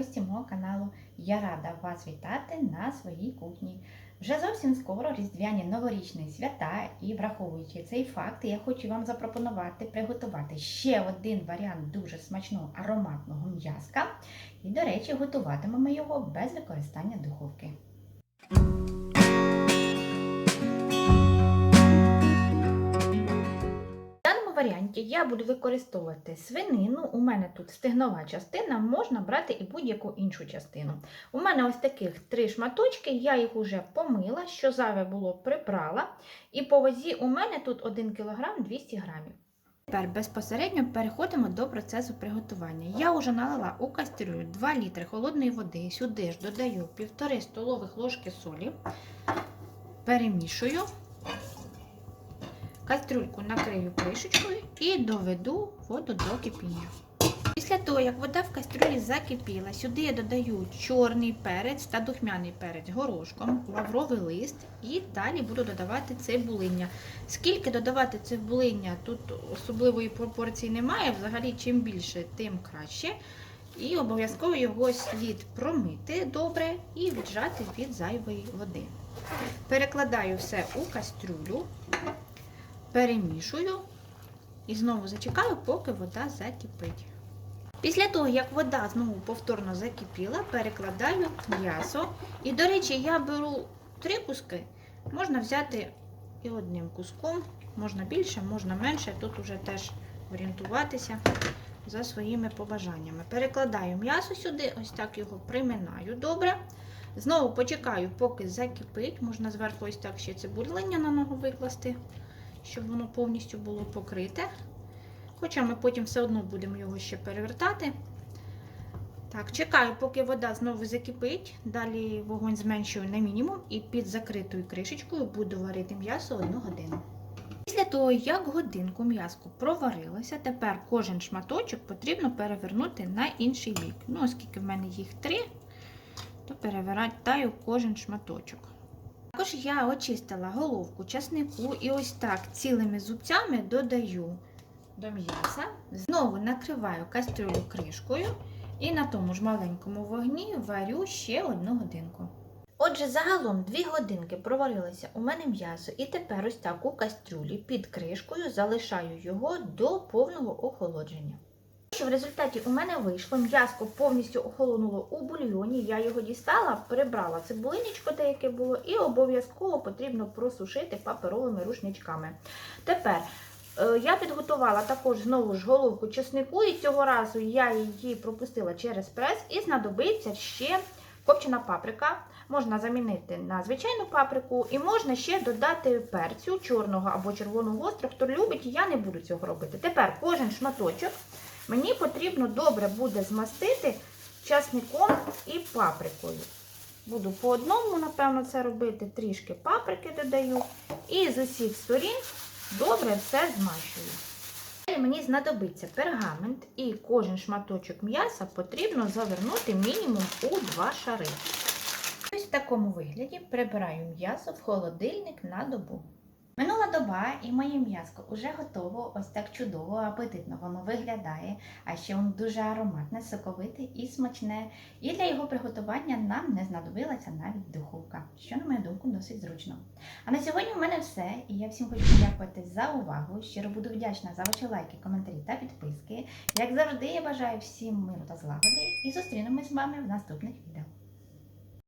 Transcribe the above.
гості мого каналу. Я рада вас вітати на своїй кухні. Вже зовсім скоро різдвяні новорічні свята, і враховуючи цей факт, я хочу вам запропонувати приготувати ще один варіант дуже смачного ароматного м'язка. І, до речі, готуватимемо його без використання духовки. Варіанті я буду використовувати свинину. У мене тут стегнова частина, можна брати і будь-яку іншу частину. У мене ось таких три шматочки, я їх уже помила, що зайве було прибрала. І по вазі у мене тут 1 кг 200 грамів. Тепер безпосередньо переходимо до процесу приготування. Я вже налила у кастрюлю 2 літри холодної води. Сюди ж додаю 1,5 столових ложки солі, перемішую. Кастрюльку накрию кришечкою і доведу воду до кипіння. Після того, як вода в кастрюлі закипіла, сюди я додаю чорний перець та духмяний перець горошком, лавровий лист і далі буду додавати цибулиння. Скільки додавати цибулиння, тут особливої пропорції немає, взагалі чим більше, тим краще. І обов'язково його слід промити добре і віджати від зайвої води. Перекладаю все у кастрюлю перемішую і знову зачекаю, поки вода закипить. Після того, як вода знову повторно закипіла, перекладаю м'ясо. І, до речі, я беру три куски, можна взяти і одним куском, можна більше, можна менше. Тут уже теж орієнтуватися за своїми побажаннями. Перекладаю м'ясо сюди, ось так його приминаю добре. Знову почекаю, поки закипить. Можна зверху ось так ще цибулиння на ногу викласти щоб воно повністю було покрите. Хоча ми потім все одно будемо його ще перевертати. Так, чекаю, поки вода знову закипить. Далі вогонь зменшую на мінімум і під закритою кришечкою буду варити м'ясо 1 годину. Після того, як годинку м'яско проварилося, тепер кожен шматочок потрібно перевернути на інший бік. Ну, оскільки в мене їх три, то перевертаю кожен шматочок. Також я очистила головку часнику і ось так цілими зубцями додаю до м'яса. Знову накриваю кастрюлю кришкою і на тому ж маленькому вогні варю ще одну годинку. Отже, загалом 2 годинки проварилося у мене м'ясо, і тепер ось так у кастрюлі під кришкою залишаю його до повного охолодження. Що в результаті у мене вийшло, м'яско повністю охолонуло у бульйоні, я його дістала, прибрала цибулинечко, те, яке було, і обов'язково потрібно просушити паперовими рушничками. Тепер е, я підготувала також знову ж головку чеснику, і цього разу я її пропустила через прес, і знадобиться ще копчена паприка. Можна замінити на звичайну паприку, і можна ще додати перцю чорного або червоного гострого. Хто любить, я не буду цього робити. Тепер кожен шматочок. Мені потрібно добре буде змастити часником і паприкою. Буду по одному, напевно, це робити, трішки паприки додаю. І з усіх сторін добре все змащую. Далі мені знадобиться пергамент і кожен шматочок м'яса потрібно завернути мінімум у два шари. Ось в такому вигляді прибираю м'ясо в холодильник на добу. Минула доба і моє м'яско вже готово, ось так чудово, апетитно воно виглядає, а ще воно дуже ароматне, соковите і смачне. І для його приготування нам не знадобилася навіть духовка, що, на мою думку, досить зручно. А на сьогодні в мене все. І я всім хочу подякувати за увагу. Щиро буду вдячна за ваші лайки, коментарі та підписки. Як завжди, я бажаю всім миру та злагоди і зустрінемось з вами в наступних відео.